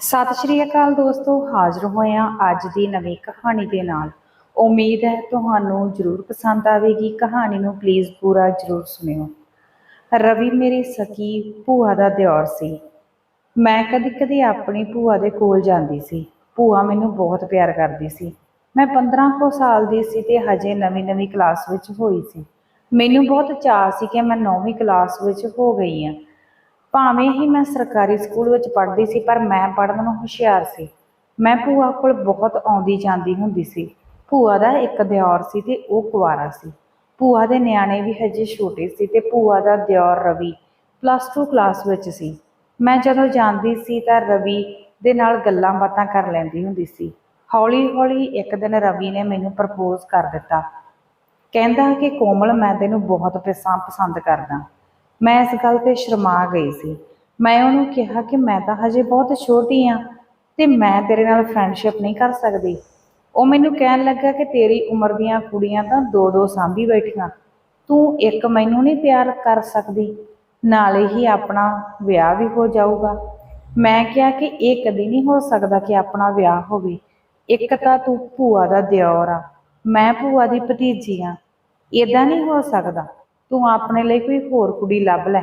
ਸਤਿ ਸ਼੍ਰੀ ਅਕਾਲ ਦੋਸਤੋ, ਹਾਜ਼ਰ ਹੋਏ ਹਾਂ ਅੱਜ ਦੀ ਨਵੀਂ ਕਹਾਣੀ ਦੇ ਨਾਲ। ਉਮੀਦ ਹੈ ਤੁਹਾਨੂੰ ਜ਼ਰੂਰ ਪਸੰਦ ਆਵੇਗੀ। ਕਹਾਣੀ ਨੂੰ ਪਲੀਜ਼ ਪੂਰਾ ਜ਼ਰੂਰ ਸੁਣਿਓ। ਰਵੀ ਮੇਰੀ ਸਕੀ ਭੂਆ ਦਾ ਦਿਓਰ ਸੀ। ਮੈਂ ਕਦੀ-ਕਦੀ ਆਪਣੀ ਭੂਆ ਦੇ ਕੋਲ ਜਾਂਦੀ ਸੀ। ਭੂਆ ਮੈਨੂੰ ਬਹੁਤ ਪਿਆਰ ਕਰਦੀ ਸੀ। ਮੈਂ 15 ਕੁ ਸਾਲ ਦੀ ਸੀ ਤੇ ਹਜੇ ਨਵੀਂ-ਨਵੀਂ ਕਲਾਸ ਵਿੱਚ ਹੋਈ ਸੀ। ਮੈਨੂੰ ਬਹੁਤ ਚਾਅ ਸੀ ਕਿ ਮੈਂ 9ਵੀਂ ਕਲਾਸ ਵਿੱਚ ਹੋ ਗਈ ਹਾਂ। ਭਾਵੇਂ ਹੀ ਮੈਂ ਸਰਕਾਰੀ ਸਕੂਲ ਵਿੱਚ ਪੜ੍ਹਦੀ ਸੀ, ਪਰ ਮੈਂ ਪੜ੍ਹਨ ਨੂੰ ਹੁਸ਼ਿਆਰ ਸੀ। ਮੈਂ ਭੂਆ ਕੋਲ ਬਹੁਤ ਆਉਂਦੀ ਜਾਂਦੀ ਹੁੰਦੀ ਸੀ। ਭੂਆ ਦਾ ਇੱਕ ਦਿਓਰ ਸੀ ਤੇ ਉਹ ਕੁਆਰਾ ਸੀ। ਭੂਆ ਦੇ ਨਿਆਣੇ ਵੀ ਹਜੇ ਛੋਟੇ ਸੀ ਤੇ ਭੂਆ ਦਾ ਦਿਓਰ ਰਵੀ ਪਲੱਸ 2 ਕਲਾਸ ਵਿੱਚ ਸੀ। ਮੈਂ ਜਦੋਂ ਜਾਂਦੀ ਸੀ ਤਾਂ ਰਵੀ ਦੇ ਨਾਲ ਗੱਲਾਂ ਬਾਤਾਂ ਕਰ ਲੈਂਦੀ ਹੁੰਦੀ ਸੀ। ਹੌਲੀ-ਹੌਲੀ ਇੱਕ ਦਿਨ ਰਵੀ ਨੇ ਮੈਨੂੰ ਪ੍ਰਪੋਜ਼ ਕਰ ਦਿੱਤਾ। ਕਹਿੰਦਾ ਕਿ ਕੋਮਲ, ਮੈਂ ਤੈਨੂੰ ਬਹੁਤ ਪਸੰ- ਪਸੰਦ ਕਰਦਾ। ਮੈਂ ਇਸ ਗੱਲ ਤੇ ਸ਼ਰਮਾ ਗਈ ਸੀ। ਮੈਂ ਉਹਨੂੰ ਕਿਹਾ ਕਿ ਮੈਂ ਤਾਂ ਹਜੇ ਬਹੁਤ ਛੋਟੀ ਆ ਤੇ ਮੈਂ ਤੇਰੇ ਨਾਲ ਫਰੈਂਡਸ਼ਿਪ ਨਹੀਂ ਕਰ ਸਕਦੀ। ਉਹ ਮੈਨੂੰ ਕਹਿਣ ਲੱਗਾ ਕਿ ਤੇਰੀ ਉਮਰ ਦੀਆਂ ਕੁੜੀਆਂ ਤਾਂ ਦੋ ਦੋ ਸਾਂਭੀ ਬੈਠੀਆਂ। ਤੂੰ ਇੱਕ ਮੈਨੂੰ ਨਹੀਂ ਪਿਆਰ ਕਰ ਸਕਦੀ। ਨਾਲੇ ਹੀ ਆਪਣਾ ਵਿਆਹ ਵੀ ਹੋ ਜਾਊਗਾ। ਮੈਂ ਕਿਹਾ ਕਿ ਇਹ ਕਦੀ ਨਹੀਂ ਹੋ ਸਕਦਾ ਕਿ ਆਪਣਾ ਵਿਆਹ ਹੋਵੇ। ਇੱਕ ਤਾਂ ਤੂੰ ਭੂਆ ਦਾ ਦਿਓਰ ਆ। ਮੈਂ ਭੂਆ ਦੀ ਭਤੀਜੀ ਆ। ਇਦਾਂ ਨਹੀਂ ਹੋ ਸਕਦਾ। ਤੂੰ ਆਪਣੇ ਲਈ ਕੋਈ ਹੋਰ ਕੁੜੀ ਲੱਭ ਲੈ।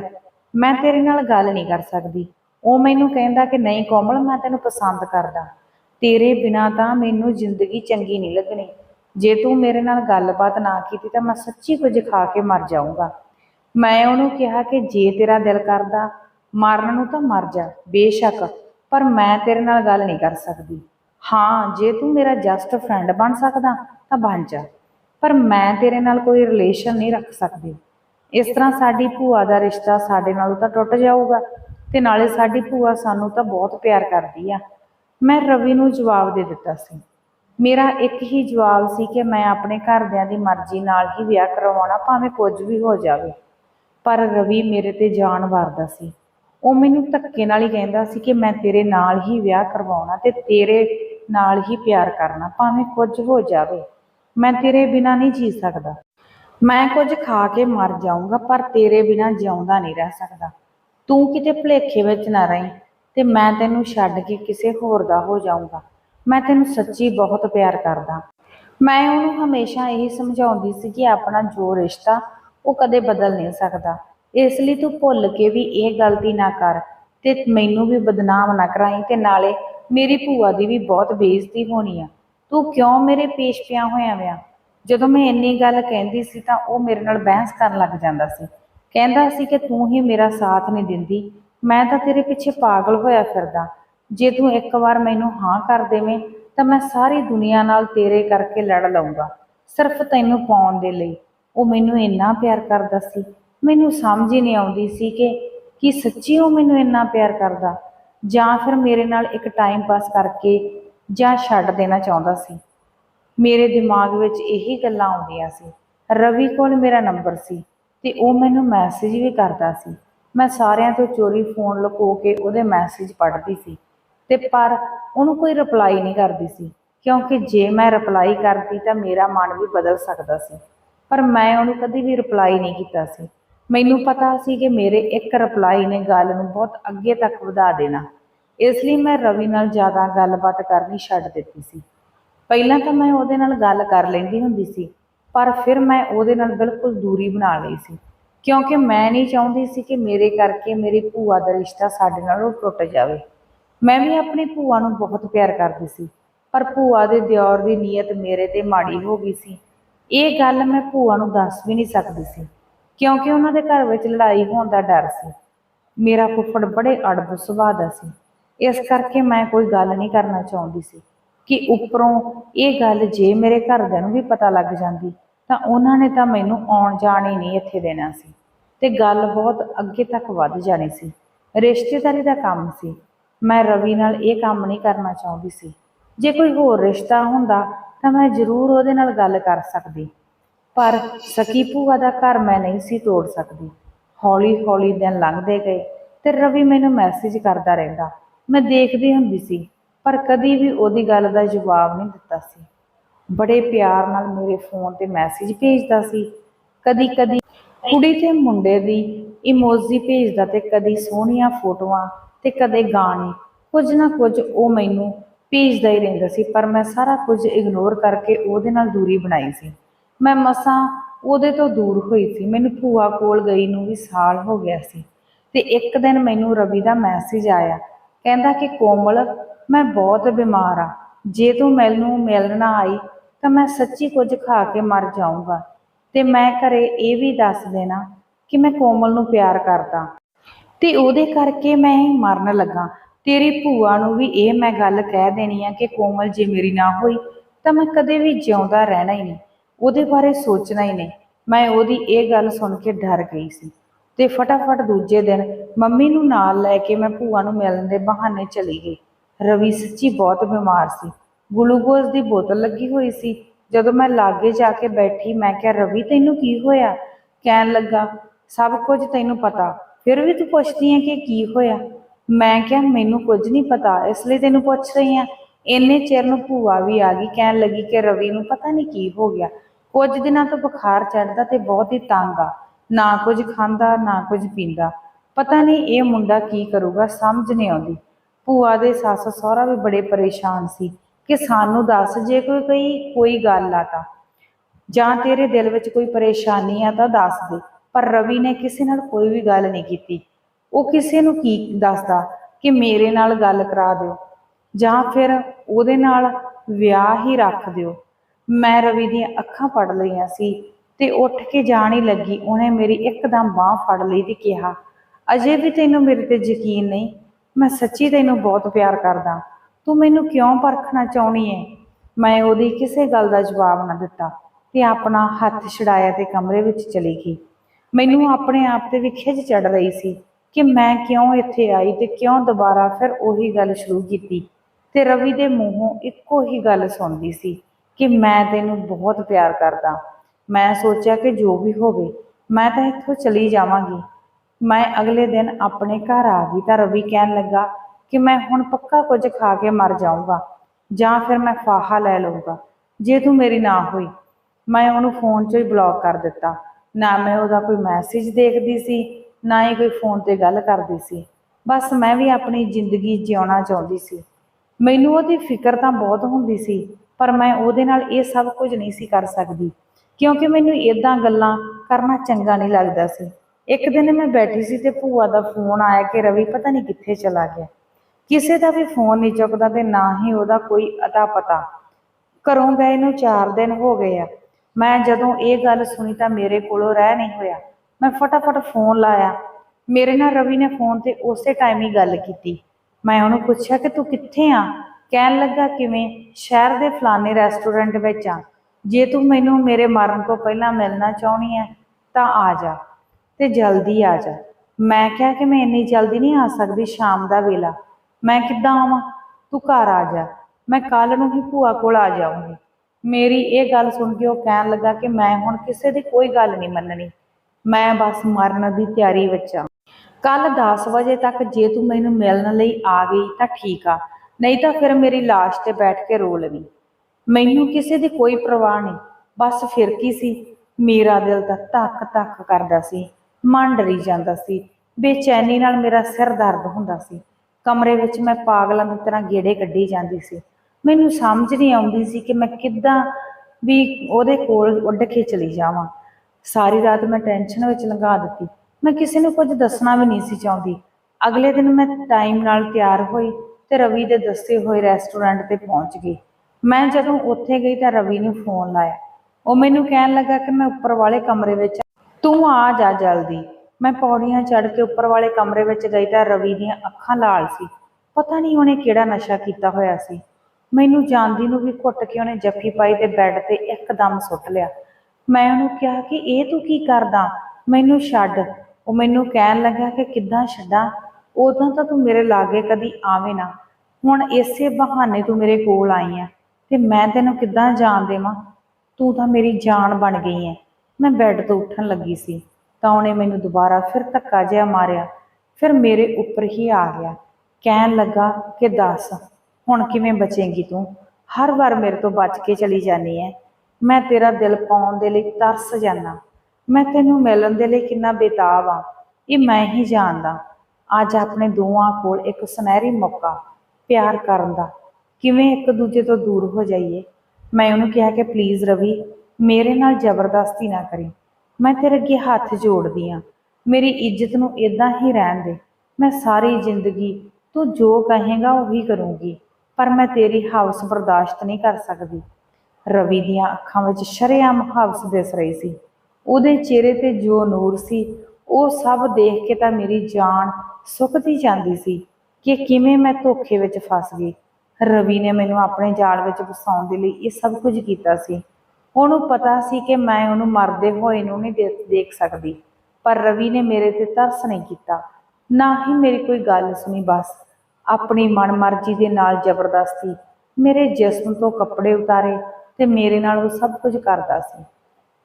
ਮੈਂ ਤੇਰੇ ਨਾਲ ਗੱਲ ਨਹੀਂ ਕਰ ਸਕਦੀ। ਉਹ ਮੈਨੂੰ ਕਹਿੰਦਾ ਕਿ ਨਹੀਂ ਕੋਮਲ, ਮੈਂ ਤੈਨੂੰ ਪਸੰਦ ਕਰਦਾ। ਤੇਰੇ ਬਿਨਾ ਤਾਂ ਮੈਨੂੰ ਜ਼ਿੰਦਗੀ ਚੰਗੀ ਨਹੀਂ ਲੱਗਣੀ। ਜੇ ਤੂੰ ਮੇਰੇ ਨਾਲ ਗੱਲਬਾਤ ਨਾ ਕੀਤੀ ਤਾਂ ਮੈਂ ਸੱਚੀ ਕੁਝ ਖਾ ਕੇ ਮਰ ਜਾਊਂਗਾ। ਮੈਂ ਉਹਨੂੰ ਕਿਹਾ ਕਿ ਜੇ ਤੇਰਾ ਦਿਲ ਕਰਦਾ ਮਰਨ ਨੂੰ ਤਾਂ ਮਰ ਜਾ, ਬੇਸ਼ੱਕ, ਪਰ ਮੈਂ ਤੇਰੇ ਨਾਲ ਗੱਲ ਨਹੀਂ ਕਰ ਸਕਦੀ। ਹਾਂ, ਜੇ ਤੂੰ ਮੇਰਾ ਜਸਟ ਫਰੈਂਡ ਬਣ ਸਕਦਾ ਤਾਂ ਬਣ ਜਾ, ਪਰ ਮੈਂ ਤੇਰੇ ਨਾਲ ਕੋਈ ਰਿਲੇਸ਼ਨ ਨਹੀਂ ਰੱਖ ਸਕਦੀ। ਇਸ ਤਰ੍ਹਾਂ ਸਾਡੀ ਭੂਆ ਦਾ ਰਿਸ਼ਤਾ ਸਾਡੇ ਨਾਲੋਂ ਤਾਂ ਟੁੱਟ ਜਾਊਗਾ ਤੇ ਨਾਲੇ ਸਾਡੀ ਭੂਆ ਸਾਨੂੰ ਤਾਂ ਬਹੁਤ ਪਿਆਰ ਕਰਦੀ ਆ। ਮੈਂ ਰਵੀ ਨੂੰ ਜਵਾਬ ਦੇ ਦਿੱਤਾ ਸੀ। ਮੇਰਾ ਇੱਕ ਹੀ ਜਵਾਬ ਸੀ ਕਿ ਮੈਂ ਆਪਣੇ ਘਰਦਿਆਂ ਦੀ ਮਰਜ਼ੀ ਨਾਲ ਹੀ ਵਿਆਹ ਕਰਵਾਉਣਾ ਭਾਵੇਂ ਕੁਝ ਵੀ ਹੋ ਜਾਵੇ। ਪਰ ਰਵੀ ਮੇਰੇ ਤੇ ਜਾਨ ਵਾਰਦਾ ਸੀ। ਉਹ ਮੈਨੂੰ ਧੱਕੇ ਨਾਲ ਹੀ ਕਹਿੰਦਾ ਸੀ ਕਿ ਮੈਂ ਤੇਰੇ ਨਾਲ ਹੀ ਵਿਆਹ ਕਰਵਾਉਣਾ ਤੇ ਤੇਰੇ ਨਾਲ ਹੀ ਪਿਆਰ ਕਰਨਾ ਭਾਵੇਂ ਕੁਝ ਹੋ ਜਾਵੇ। ਮੈਂ ਤੇਰੇ ਬਿਨਾ ਨਹੀਂ ਜੀ ਸਕਦਾ। ਮੈਂ ਕੁਝ ਖਾ ਕੇ ਮਰ ਜਾਊਂਗਾ, ਪਰ ਤੇਰੇ ਬਿਨਾ ਜਿਉਂਦਾ ਨਹੀਂ ਰਹਿ ਸਕਦਾ। ਤੂੰ ਕਿਤੇ ਭੁਲੇਖੇ ਵਿੱਚ ਨਾ ਰਹੀਂ ਤੇ ਮੈਂ ਤੈਨੂੰ ਛੱਡ ਕੇ ਕਿਸੇ ਹੋਰ ਦਾ ਹੋ ਜਾਊਂਗਾ। ਮੈਂ ਤੈਨੂੰ ਸੱਚੀ ਬਹੁਤ ਪਿਆਰ ਕਰਦਾ। ਮੈਂ ਉਹਨੂੰ ਹਮੇਸ਼ਾ ਇਹੀ ਸਮਝਾਉਂਦੀ ਸੀ ਕਿ ਆਪਣਾ ਜੋ ਰਿਸ਼ਤਾ ਉਹ ਕਦੇ ਬਦਲ ਨਹੀਂ ਸਕਦਾ। ਇਸ ਲਈ ਤੂੰ ਭੁੱਲ ਕੇ ਵੀ ਇਹ ਗਲਤੀ ਨਾ ਕਰ ਤੇ ਮੈਨੂੰ ਵੀ ਬਦਨਾਮ ਨਾ ਕਰਾਈ ਤੇ ਨਾਲੇ ਮੇਰੀ ਭੂਆ ਦੀ ਵੀ ਬਹੁਤ ਬੇਇੱਜ਼ਤੀ ਹੋਣੀ ਆ। ਤੂੰ ਕਿਉਂ ਮੇਰੇ ਪੇਸ਼ ਪਿਆ ਹੋਇਆ ਵਿਆ ਜਦੋਂ ਮੈਂ ਇੰਨੀ ਗੱਲ ਕਹਿੰਦੀ ਸੀ ਤਾਂ ਉਹ ਮੇਰੇ ਨਾਲ ਬਹਿਸ ਕਰਨ ਲੱਗ ਜਾਂਦਾ ਸੀ। ਕਹਿੰਦਾ ਸੀ ਕਿ ਤੂੰ ਹੀ ਮੇਰਾ ਸਾਥ ਨਹੀਂ ਦਿੰਦੀ। ਮੈਂ ਤਾਂ ਤੇਰੇ ਪਿੱਛੇ ਪਾਗਲ ਹੋਇਆ ਫਿਰਦਾ। ਜੇ ਤੂੰ ਇੱਕ ਵਾਰ ਮੈਨੂੰ ਹਾਂ ਕਰ ਦੇਵੇਂ, ਤਾਂ ਮੈਂ ਸਾਰੀ ਦੁਨੀਆ ਨਾਲ ਤੇਰੇ ਕਰਕੇ ਲੜ ਲਊਂਗਾ। ਸਿਰਫ ਤੈਨੂੰ ਪਾਉਣ ਦੇ ਲਈ। ਉਹ ਮੈਨੂੰ ਇੰਨਾ ਪਿਆਰ ਕਰਦਾ ਸੀ। ਮੈਨੂੰ ਸਮਝ ਹੀ ਨਹੀਂ ਆਉਂਦੀ ਸੀ ਕਿ ਕੀ ਸੱਚੀ ਉਹ ਮੈਨੂੰ ਇੰਨਾ ਪਿਆਰ ਕਰਦਾ। ਜਾਂ ਫਿਰ ਮੇਰੇ ਨਾਲ ਇੱਕ ਟਾਈਮ ਪਾਸ ਕਰਕੇ ਜਾਂ ਛੱਡ ਦੇਣਾ ਚਾਹੁੰਦਾ ਸੀ। ਮੇਰੇ ਦਿਮਾਗ ਵਿੱਚ ਇਹੀ ਗੱਲਾਂ ਆਉਂਦੀਆਂ ਸੀ। ਰਵੀ ਕੋਲ ਮੇਰਾ ਨੰਬਰ ਸੀ ਤੇ ਉਹ ਮੈਨੂੰ ਮੈਸੇਜ ਵੀ ਕਰਦਾ ਸੀ। ਮੈਂ ਸਾਰਿਆਂ ਤੋਂ ਚੋਰੀ ਫੋਨ ਲੁਕੋ ਕੇ ਉਹਦੇ ਮੈਸੇਜ ਪੜ੍ਹਦੀ ਸੀ ਤੇ ਪਰ ਉਹਨੂੰ ਕੋਈ ਰਿਪਲਾਈ ਨਹੀਂ ਕਰਦੀ ਸੀ। ਕਿਉਂਕਿ ਜੇ ਮੈਂ ਰਿਪਲਾਈ ਕਰਦੀ ਤਾਂ ਮੇਰਾ ਮਨ ਵੀ ਬਦਲ ਸਕਦਾ ਸੀ। ਪਰ ਮੈਂ ਉਹਨੂੰ ਕਦੀ ਵੀ ਰਿਪਲਾਈ ਨਹੀਂ ਕੀਤਾ ਸੀ। ਮੈਨੂੰ ਪਤਾ ਸੀ ਕਿ ਮੇਰੇ ਇੱਕ ਰਿਪਲਾਈ ਨੇ ਗੱਲ ਨੂੰ ਬਹੁਤ ਅੱਗੇ ਤੱਕ ਵਧਾ ਦੇਣਾ। ਇਸ ਲਈ ਮੈਂ ਰਵੀ ਨਾਲ ਜ਼ਿਆਦਾ ਗੱਲਬਾਤ ਕਰਨੀ ਛੱਡ ਦਿੱਤੀ ਸੀ। ਪਹਿਲਾਂ ਤਾਂ ਮੈਂ ਉਹਦੇ ਨਾਲ ਗੱਲ ਕਰ ਲੈਂਦੀ ਹੁੰਦੀ ਸੀ, ਪਰ ਫਿਰ ਮੈਂ ਉਹਦੇ ਨਾਲ ਬਿਲਕੁਲ ਦੂਰੀ ਬਣਾ ਲਈ ਸੀ। ਕਿਉਂਕਿ ਮੈਂ ਨਹੀਂ ਚਾਹੁੰਦੀ ਸੀ ਕਿ ਮੇਰੇ ਕਰਕੇ ਮੇਰੀ ਭੂਆ ਦਾ ਰਿਸ਼ਤਾ ਸਾਡੇ ਨਾਲੋਂ ਟੁੱਟ ਜਾਵੇ। ਮੈਂ ਵੀ ਆਪਣੀ ਭੂਆ ਨੂੰ ਬਹੁਤ ਪਿਆਰ ਕਰਦੀ ਸੀ, ਪਰ ਭੂਆ ਦੇ ਦਿਓਰ ਦੀ ਨੀਅਤ ਮੇਰੇ ਤੇ ਮਾੜੀ ਹੋ ਗਈ ਸੀ। ਇਹ ਗੱਲ ਮੈਂ ਭੂਆ ਨੂੰ ਦੱਸ ਵੀ ਨਹੀਂ ਸਕਦੀ ਸੀ, ਕਿਉਂਕਿ ਉਹਨਾਂ ਦੇ ਘਰ ਵਿੱਚ ਲੜਾਈ ਹੋਣ ਦਾ ਡਰ ਸੀ। ਮੇਰਾ ਫੁੱਫੜ ਬੜੇ ਅੜਬ ਸੁਭਾਅ ਦਾ ਸੀ, ਇਸ ਕਰਕੇ ਮੈਂ ਕੋਈ ਗੱਲ ਨਹੀਂ ਕਰਨਾ ਚਾਹੁੰਦੀ ਸੀ। ਕਿ ਉੱਪਰੋਂ ਇਹ ਗੱਲ ਜੇ ਮੇਰੇ ਘਰਦਿਆਂ ਨੂੰ ਵੀ ਪਤਾ ਲੱਗ ਜਾਂਦੀ, ਤਾਂ ਉਹਨਾਂ ਨੇ ਤਾਂ ਮੈਨੂੰ ਆਉਣ ਜਾਣ ਹੀ ਨਹੀਂ ਇੱਥੇ ਦੇਣਾ ਸੀ। ਤੇ ਗੱਲ ਬਹੁਤ ਅੱਗੇ ਤੱਕ ਵੱਧ ਜਾਣੀ ਸੀ। ਰਿਸ਼ਤੇਦਾਰੀ ਦਾ ਕੰਮ ਸੀ। ਮੈਂ ਰਵੀ ਨਾਲ ਇਹ ਕੰਮ ਨਹੀਂ ਕਰਨਾ ਚਾਹੁੰਦੀ ਸੀ। ਜੇ ਕੋਈ ਹੋਰ ਰਿਸ਼ਤਾ ਹੁੰਦਾ, ਤਾਂ ਮੈਂ ਜ਼ਰੂਰ ਉਹਦੇ ਨਾਲ ਗੱਲ ਕਰ ਸਕਦੀ। ਪਰ ਸਕੀ ਭੂਆ ਦਾ ਘਰ ਮੈਂ ਨਹੀਂ ਸੀ ਤੋੜ ਸਕਦੀ। ਹੌਲੀ ਹੌਲੀ ਦਿਨ ਲੰਘਦੇ ਗਏ ਤੇ ਰਵੀ ਮੈਨੂੰ ਮੈਸੇਜ ਕਰਦਾ ਰਹਿੰਦਾ। ਮੈਂ ਦੇਖਦੀ ਹੁੰਦੀ ਸੀ ਪਰ ਕਦੀ ਵੀ ਉਹਦੀ ਗੱਲ ਦਾ ਜਵਾਬ ਨਹੀਂ ਦਿੱਤਾ ਸੀ। ਬੜੇ ਪਿਆਰ ਨਾਲ ਮੇਰੇ ਫੋਨ ਤੇ ਮੈਸੇਜ ਭੇਜਦਾ ਸੀ। ਕਦੀ ਕਦੀ ਕੁੜੀ ਤੇ ਮੁੰਡੇ ਦੀ ਇਮੋਜੀ ਭੇਜਦਾ ਤੇ ਕਦੀ ਸੋਹਣੀਆਂ ਫੋਟੋਆਂ ਤੇ ਕਦੇ ਗਾਣੇ। ਕੁਝ ਨਾ ਕੁਝ ਉਹ ਮੈਨੂੰ ਭੇਜਦਾ ਹੀ ਰਹਿੰਦਾ ਸੀ, ਪਰ ਮੈਂ ਸਾਰਾ ਕੁਝ ਇਗਨੋਰ ਕਰਕੇ ਉਹਦੇ ਨਾਲ ਦੂਰੀ ਬਣਾਈ ਸੀ। ਮੈਂ ਮਸਾਂ ਉਹਦੇ ਤੋਂ ਦੂਰ ਹੋਈ ਸੀ। ਮੈਨੂੰ ਭੂਆ ਕੋਲ ਗਈ ਨੂੰ ਵੀ ਸਾਲ ਹੋ ਗਿਆ ਸੀ। ਤੇ ਇੱਕ ਦਿਨ ਮੈਨੂੰ ਰਵੀ ਦਾ ਮੈਸੇਜ ਆਇਆ। ਕਹਿੰਦਾ ਕਿ ਕੋਮਲ ਮੈਂ ਬਹੁਤ ਬਿਮਾਰ ਆ ਜੇ ਤੂੰ ਮੈਨੂੰ ਮਿਲਣ ਨਾ ਆਈ, ਤਾਂ ਮੈਂ ਸੱਚੀ ਕੁਝ ਖਾ ਕੇ ਮਰ ਜਾਊਂਗਾ। ਤੇ ਮੈਂ ਘਰੇ ਇਹ ਵੀ ਦੱਸ ਦੇਣਾ ਕਿ ਮੈਂ ਕੋਮਲ ਨੂੰ ਪਿਆਰ ਕਰਦਾ। ਤੇ ਉਹਦੇ ਕਰਕੇ ਮੈਂ ਮਰਨ ਲੱਗਾ। ਤੇਰੀ ਭੂਆ ਨੂੰ ਵੀ ਇਹ ਮੈਂ ਗੱਲ ਕਹਿ ਦੇਣੀ ਆ ਕਿ ਕੋਮਲ ਜੇ ਮੇਰੀ ਨਾ ਹੋਈ, ਤਾਂ ਮੈਂ ਕਦੇ ਵੀ ਜਿਉਂਦਾ ਰਹਿਣਾ ਹੀ ਨਹੀਂ। ਉਹਦੇ ਬਾਰੇ ਸੋਚਣਾ ਹੀ ਨਹੀਂ। ਮੈਂ ਉਹਦੀ ਇਹ ਗੱਲ ਸੁਣ ਕੇ ਡਰ ਗਈ ਸੀ। ਤੇ ਫਟਾਫਟ ਦੂਜੇ ਦਿਨ ਮੰਮੀ ਨੂੰ ਨਾਲ ਲੈ ਕੇ ਮੈਂ ਭੂਆ ਨੂੰ ਮਿਲਣ ਦੇ ਬਹਾਨੇ ਚਲੀ ਗਈ। ਰਵੀ ਸੱਚੀ ਬਹੁਤ ਬਿਮਾਰ ਸੀ। ਗਲੂਕੋਜ਼ ਦੀ ਬੋਤਲ ਲੱਗੀ ਹੋਈ ਸੀ। ਜਦੋਂ ਮੈਂ ਲਾਗੇ ਜਾ ਕੇ ਬੈਠੀ, ਮੈਂ ਕਿਹਾ, ਰਵੀ, ਤੈਨੂੰ ਕੀ ਹੋਇਆ? ਕਹਿਣ ਲੱਗਾ, ਸਭ ਕੁਝ ਤੈਨੂੰ ਪਤਾ। ਫਿਰ ਵੀ ਤੂੰ ਪੁੱਛਦੀ ਹੈ ਕਿ ਕੀ ਹੋਇਆ? ਮੈਂ ਕਿਹਾ, ਮੈਨੂੰ ਕੁਝ ਨਹੀਂ ਪਤਾ, ਇਸ ਲਈ ਤੈਨੂੰ ਪੁੱਛ ਰਹੀ ਹਾਂ ਇੰਨੇ ਚਿਰ ਨੂੰ ਭੂਆ ਵੀ ਆ ਗਈ, ਕਹਿਣ ਲੱਗੀ ਕਿ ਰਵੀ ਨੂੰ ਪਤਾ ਨਹੀਂ ਕੀ ਹੋ ਗਿਆ। ਕੁਝ ਦਿਨਾਂ ਤੋਂ ਬੁਖਾਰ ਚੜਦਾ ਤੇ ਬਹੁਤ ਹੀ ਤੰਗ ਆ। ਨਾ ਕੁਝ ਖਾਂਦਾ, ਨਾ ਕੁਝ ਪੀਂਦਾ। ਪਤਾ ਨਹੀਂ ਇਹ ਮੁੰਡਾ ਕੀ ਕਰੂਗਾ, ਸਮਝ ਨਹੀਂ ਆਉਂਦੀ। ਭੂਆ ਦੇ ਸੱਸ ਸਹੁਰਾ ਵੀ ਬੜੇ ਪਰੇਸ਼ਾਨ ਸੀ ਕਿ ਸਾਨੂੰ ਦੱਸ ਜੇ ਕੋਈ ਕੋਈ ਕੋਈ ਗੱਲ ਆ ਤਾਂ। ਜਾਂ ਤੇਰੇ ਦਿਲ ਵਿੱਚ ਕੋਈ ਪਰੇਸ਼ਾਨੀ ਆ ਤਾਂ ਦੱਸ ਦੇ। ਪਰ ਰਵੀ ਨੇ ਕਿਸੇ ਨਾਲ ਕੋਈ ਵੀ ਗੱਲ ਨਹੀਂ ਕੀਤੀ। ਉਹ ਕਿਸੇ ਨੂੰ ਕੀ ਦੱਸਦਾ ਕਿ ਮੇਰੇ ਨਾਲ ਗੱਲ ਕਰਾ ਦਿਓ, ਜਾਂ ਫਿਰ ਉਹਦੇ ਨਾਲ ਵਿਆਹ ਹੀ ਰੱਖ ਦਿਓ। ਮੈਂ ਰਵੀ ਦੀਆਂ ਅੱਖਾਂ ਪੜ ਲਈਆਂ ਸੀ ਤੇ ਉੱਠ ਕੇ ਜਾਣ ਹੀ ਲੱਗੀ। ਉਹਨੇ ਮੇਰੀ ਇੱਕਦਮ ਬਾਹ ਫੜ ਲਈ ਤੇ ਕਿਹਾ, ਅਜੇ ਵੀ ਤੈਨੂੰ ਮੇਰੇ ਤੇ ਯਕੀਨ ਨਹੀਂ ਮੈਂ ਸੱਚੀ ਤੈਨੂੰ ਬਹੁਤ ਪਿਆਰ ਕਰਦਾ। ਤੂੰ ਮੈਨੂੰ ਕਿਉਂ ਪਰਖਣਾ ਚਾਹੁੰਦੀ ਏ? ਮੈਂ ਉਹਦੀ ਕਿਸੇ ਗੱਲ ਦਾ ਜਵਾਬ ਨਾ ਦਿੱਤਾ ਤੇ ਆਪਣਾ ਹੱਥ ਛਡਾਇਆ ਤੇ ਕਮਰੇ ਵਿੱਚ ਚਲੀ ਗਈ। ਮੈਨੂੰ ਆਪਣੇ ਆਪ ਤੇ ਵੀ ਖਿਝ ਚੜ ਰਹੀ ਸੀ ਕਿ ਮੈਂ ਕਿਉਂ ਇੱਥੇ ਆਈ ਤੇ ਕਿਉਂ ਦੁਬਾਰਾ ਫਿਰ ਉਹੀ ਗੱਲ ਸ਼ੁਰੂ ਕੀਤੀ ਤੇ ਰਵੀ ਦੇ ਮੂੰਹੋਂ ਇੱਕੋ ਹੀ ਗੱਲ ਸੁਣਦੀ ਸੀ ਕਿ ਮੈਂ ਤੈਨੂੰ ਬਹੁਤ ਪਿਆਰ ਕਰਦਾ। ਮੈਂ ਸੋਚਿਆ ਕਿ ਜੋ ਵੀ ਹੋਵੇ, ਮੈਂ ਤਾਂ ਇੱਥੋਂ ਚਲੀ ਜਾਵਾਂਗੀ। ਮੈਂ ਅਗਲੇ ਦਿਨ ਆਪਣੇ ਘਰ ਆ ਗਈ ਤਾਂ ਰਵੀ ਕਹਿਣ ਲੱਗਾ ਕਿ ਮੈਂ ਹੁਣ ਪੱਕਾ ਕੁਝ ਖਾ ਕੇ ਮਰ ਜਾਊਂਗਾ, ਜਾਂ ਫਿਰ ਮੈਂ ਫਾਹਾ ਲੈ ਲਊਂਗਾ, ਜੇ ਤੂੰ ਮੇਰੀ ਨਾ ਹੋਈ। ਮੈਂ ਉਹਨੂੰ ਫੋਨ 'ਚੋਂ ਹੀ ਬਲੌਕ ਕਰ ਦਿੱਤਾ। ਨਾ ਮੈਂ ਉਹਦਾ ਕੋਈ ਮੈਸੇਜ ਦੇਖਦੀ ਸੀ, ਨਾ ਹੀ ਕੋਈ ਫੋਨ ਤੇ ਗੱਲ ਕਰਦੀ ਸੀ। ਬਸ ਮੈਂ ਵੀ ਆਪਣੀ ਜ਼ਿੰਦਗੀ ਜਿਉਣਾ ਚਾਹੁੰਦੀ ਸੀ। ਮੈਨੂੰ ਉਹਦੀ ਫਿਕਰ ਤਾਂ ਬਹੁਤ ਹੁੰਦੀ ਸੀ, ਪਰ ਮੈਂ ਉਹਦੇ ਨਾਲ ਇਹ ਸਭ ਕੁਝ ਨਹੀਂ ਸੀ ਕਰ ਸਕਦੀ, ਕਿਉਂਕਿ ਮੈਨੂੰ ਇਦਾਂ ਗੱਲਾਂ ਕਰਨਾ ਚੰਗਾ ਨਹੀਂ ਲੱਗਦਾ ਸੀ। ਇੱਕ ਦਿਨ ਮੈਂ ਬੈਠੀ ਸੀ ਤੇ ਭੂਆ ਦਾ ਫੋਨ ਆਇਆ ਕਿ ਰਵੀ ਪਤਾ ਨਹੀਂ ਕਿੱਥੇ ਚਲਾ ਗਿਆ। ਕਿਸੇ ਦਾ ਵੀ ਫੋਨ ਨਹੀਂ ਚੁੱਕਦਾ ਤੇ ਨਾ ਹੀ ਉਹਦਾ ਕੋਈ ਅਤਾ ਪਤਾ। ਘਰੋਂ ਗਏ ਨੂੰ 4 ਦਿਨ ਹੋ ਗਏ ਆ। ਮੈਂ ਜਦੋਂ ਇਹ ਗੱਲ ਸੁਣੀ ਤਾਂ ਮੇਰੇ ਕੋਲੋਂ ਰਹਿ ਨਹੀਂ ਹੋਇਆ। ਮੈਂ ਫਟਾਫਟ ਫੋਨ ਲਾਇਆ। ਮੇਰੇ ਨਾਲ ਰਵੀ ਨੇ ਫੋਨ ਤੇ ਉਸੇ ਟਾਈਮ ਹੀ ਗੱਲ ਕੀਤੀ। ਮੈਂ ਉਹਨੂੰ ਪੁੱਛਿਆ ਕਿ ਤੂੰ ਕਿੱਥੇ ਆ? ਕਹਿਣ ਲੱਗਾ ਕਿਵੇਂ? ਸ਼ਹਿਰ ਦੇ ਫਲਾਣੇ ਰੈਸਟੋਰੈਂਟ ਵਿੱਚ ਆ। ਜੇ ਤੂੰ ਮੈਨੂੰ ਮੇਰੇ ਮਰਨ ਤੋਂ ਪਹਿਲਾਂ ਮਿਲਣਾ ਚਾਹੁੰਦੀ ਹੈ ਤਾਂ ਆ ਜਾ। ਤੇ ਜਲਦੀ ਆ ਜਾ। ਮੈਂ ਕਿਹਾ ਕਿ ਮੈਂ ਇੰਨੀ ਜਲਦੀ ਨਹੀਂ ਆ ਸਕਦੀ ਸ਼ਾਮ ਦਾ ਵੇਲਾ। ਮੈਂ ਕਿੱਦਾਂ ਆਵਾਂ? ਤੂੰ ਘਰ ਆ ਜਾ। ਮੈਂ ਕੱਲ ਨੂੰ ਹੀ ਭੂਆ ਕੋਲ ਆ ਜਾਊਂਗੀ। ਮੇਰੀ ਇਹ ਗੱਲ ਸੁਣ ਕੇ ਉਹ ਕਹਿਣ ਲੱਗਾ ਕਿ ਮੈਂ ਹੁਣ ਕਿਸੇ ਦੀ ਕੋਈ ਗੱਲ ਨਹੀਂ ਮੰਨਣੀ। ਮੈਂ ਬਸ ਮਰਨ ਦੀ ਤਿਆਰੀ ਵਿੱਚ ਆ। ਕੱਲ 10 ਵਜੇ ਤੱਕ ਜੇ ਤੂੰ ਮੈਨੂੰ ਮਿਲਣ ਲਈ ਆ ਗਈ ਤਾਂ ਠੀਕ ਆ। ਨਹੀਂ ਤਾਂ ਫਿਰ ਮੇਰੀ ਲਾਸ਼ ਤੇ ਬੈਠ ਕੇ ਰੋ ਲਵੀਂ। ਮੈਨੂੰ ਕਿਸੇ ਦੀ ਕੋਈ ਪਰਵਾਹ ਨਹੀਂ। ਬਸ ਫਿਰ ਕੀ ਸੀ? ਮੇਰਾ ਦਿਲ ਤਾਂ ਧੱਕ ਧੱਕ ਕਰਦਾ ਸੀ। ਮਨ ਡਰੀ ਜਾਂਦਾ ਸੀ। ਬੇਚੈਨੀ ਨਾਲ ਮੇਰਾ ਸਿਰ ਦਰਦ ਹੁੰਦਾ ਸੀ। ਕਮਰੇ ਵਿੱਚ ਮੈਂ ਪਾਗਲਾਂ ਦੀ ਤਰ੍ਹਾਂ ਗੇੜੇ ਕੱਢੀ ਜਾਂਦੀ ਸੀ। ਮੈਨੂੰ ਸਮਝ ਨਹੀਂ ਆਉਂਦੀ ਸੀ ਕਿ ਮੈਂ ਕਿੱਦਾਂ ਵੀ ਉਹਦੇ ਕੋਲ ਉੱਡ ਕੇ ਚਲੀ ਜਾਵਾਂ। ਸਾਰੀ ਰਾਤ ਮੈਂ ਟੈਨਸ਼ਨ ਵਿੱਚ ਲੰਘਾ ਦਿੱਤੀ। ਮੈਂ ਕਿਸੇ ਨੂੰ ਕੁਝ ਦੱਸਣਾ ਵੀ ਨਹੀਂ ਸੀ ਚਾਹੁੰਦੀ। ਅਗਲੇ ਦਿਨ ਮੈਂ ਟਾਈਮ ਨਾਲ ਤਿਆਰ ਹੋਈ ਤੇ ਰਵੀ ਦੇ ਦੱਸੇ ਹੋਏ ਰੈਸਟੋਰੈਂਟ ਤੇ ਪਹੁੰਚ ਗਈ। ਮੈਂ ਜਦੋਂ ਉੱਥੇ ਗਈ ਤਾਂ ਰਵੀ ਨੂੰ ਫੋਨ ਲਾਇਆ। ਉਹ ਮੈਨੂੰ ਕਹਿਣ ਲੱਗਾ ਕਿ ਮੈਂ ਉੱਪਰ ਵਾਲੇ ਕਮਰੇ ਵਿੱਚ ਤੂੰ ਆ ਜਾ ਜਲਦੀ। ਮੈਂ ਪੌੜੀਆਂ ਚੜ ਕੇ ਉੱਪਰ ਵਾਲੇ ਕਮਰੇ ਵਿੱਚ ਗਈ ਤਾਂ ਰਵੀ ਦੀਆਂ ਅੱਖਾਂ ਲਾਲ ਸੀ। ਪਤਾ ਨਹੀਂ ਉਹਨੇ ਕਿਹੜਾ ਨਸ਼ਾ ਕੀਤਾ ਹੋਇਆ ਸੀ। ਮੈਨੂੰ ਜਾਂਦੀ ਨੂੰ ਵੀ ਘੁੱਟ ਕੇ ਉਹਨੇ ਜੱਫੀ ਪਾਈ ਤੇ ਬੈੱਡ ਤੇ ਇੱਕਦਮ ਸੁੱਟ ਲਿਆ। ਮੈਂ ਉਹਨੂੰ ਕਿਹਾ ਕਿ ਇਹ ਤੂੰ ਕੀ ਕਰਦਾ? ਮੈਨੂੰ ਛੱਡ। ਉਹ ਮੈਨੂੰ ਕਹਿਣ ਲੱਗਾ ਕਿ ਕਿੱਦਾਂ ਛੱਡਾਂ? ਉਦੋਂ ਤਾਂ ਤੂੰ ਮੇਰੇ ਲਾਗੇ ਕਦੀ ਆਵੇਂ ਨਾ। ਹੁਣ ਇਸੇ ਬਹਾਨੇ ਤੂੰ ਮੇਰੇ ਕੋਲ ਆਈ ਆ। ਤੇ ਮੈਂ ਤੈਨੂੰ ਕਿੱਦਾਂ ਜਾਣ ਦੇਵਾਂ? ਤੂੰ ਤਾਂ ਮੇਰੀ ਜਾਨ ਬਣ ਗਈ ਐ ਮੈਂ ਬੈੱਡ ਤੋਂ ਉੱਠਣ ਲੱਗੀ ਸੀ, ਤਾਂ ਉਹਨੇ ਮੈਨੂੰ ਦੁਬਾਰਾ ਫਿਰ ਧੱਕਾ ਜਿਹਾ ਮਾਰਿਆ, ਫਿਰ ਮੇਰੇ ਉੱਪਰ ਹੀ ਆ ਗਿਆ, ਕਹਿਣ ਲੱਗਾ ਕਿ ਦੱਸ, ਹੁਣ ਕਿਵੇਂ ਬਚੇਂਗੀ ਤੂੰ? ਹਰ ਵਾਰ ਮੇਰੇ ਤੋਂ ਬਚ ਕੇ ਚਲੀ ਜਾਨੀ ਐ। ਮੈਂ ਤੇਰਾ ਦਿਲ ਪਾਉਣ ਦੇ ਲਈ ਤਰਸ ਜਾਨਾ ਮੈਂ ਤੈਨੂੰ ਮਿਲਣ ਦੇ ਲਈ ਕਿੰਨਾ ਬੇਤਾਬ ਆ। ਇਹ ਮੈਂ ਹੀ ਜਾਣਦਾ। ਅੱਜ ਆਪਣੇ ਦੋਵਾਂ ਕੋਲ ਇੱਕ ਸੁਨਹਿਰੀ ਮੌਕਾ, ਪਿਆਰ ਕਰਨ ਦਾ। ਕਿਵੇਂ ਇੱਕ ਦੂਜੇ ਤੋਂ ਦੂਰ ਹੋ ਜਾਈਏ? ਮੈਂ ਉਹਨੂੰ ਕਿਹਾ ਕਿ ਪਲੀਜ਼ ਰਵੀ ਮੇਰੇ ਨਾਲ ਜ਼ਬਰਦਸਤੀ ਨਾ ਕਰੀ। ਮੈਂ ਤੇਰੇ ਅੱਗੇ ਹੱਥ ਜੋੜਦੀ ਆ। ਮੇਰੀ ਇੱਜ਼ਤ ਨੂੰ ਇਦਾਂ ਹੀ ਰਹਿਣ ਦੇ। ਮੈਂ ਸਾਰੀ ਜ਼ਿੰਦਗੀ ਤੂੰ ਜੋ ਕਹੇਗਾ ਉਹੀ ਕਰੂੰਗੀ, ਪਰ ਮੈਂ ਤੇਰੀ ਹਵਸ ਬਰਦਾਸ਼ਤ ਨਹੀਂ ਕਰ ਸਕਦੀ। ਰਵੀ ਦੀਆਂ ਅੱਖਾਂ ਵਿੱਚ ਸ਼ਰੇਆਮ ਹਵਸ ਦਿਸ ਰਹੀ ਸੀ। ਉਹਦੇ ਚਿਹਰੇ ਤੇ ਜੋ ਨੂਰ ਸੀ, ਉਹ ਸਭ ਦੇਖ ਕੇ ਤਾਂ ਮੇਰੀ ਜਾਨ ਸੁੱਕਦੀ ਜਾਂਦੀ ਸੀ ਕਿ ਕਿਵੇਂ ਮੈਂ ਧੋਖੇ ਵਿੱਚ ਫਸ ਗਈ। ਰਵੀ ਨੇ ਮੈਨੂੰ ਆਪਣੇ ਜਾਲ ਵਿੱਚ ਫਸਾਉਣ ਦੇ ਲਈ ਇਹ ਸਭ ਕੁਝ ਕੀਤਾ ਸੀ। ਉਹਨੂੰ ਪਤਾ ਸੀ ਕਿ ਮੈਂ ਉਹਨੂੰ ਮਰਦੇ ਹੋਏ ਨੂੰ ਨਹੀਂ ਦੇ- ਦੇਖ ਸਕਦੀ। ਪਰ ਰਵੀ ਨੇ ਮੇਰੇ ਤੇ ਤਰਸ ਨਹੀਂ ਕੀਤਾ। ਨਾ ਹੀ ਮੇਰੀ ਕੋਈ ਗੱਲ ਸੁਣੀ ਬਸ। ਆਪਣੀ ਮਨਮਰਜ਼ੀ ਦੇ ਨਾਲ ਜ਼ਬਰਦਸਤੀ ਮੇਰੇ ਜਿਸਮ ਤੋਂ ਕੱਪੜੇ ਉਤਾਰੇ ਤੇ ਮੇਰੇ ਨਾਲ ਉਹ ਸਭ ਕੁਝ ਕਰਦਾ ਸੀ।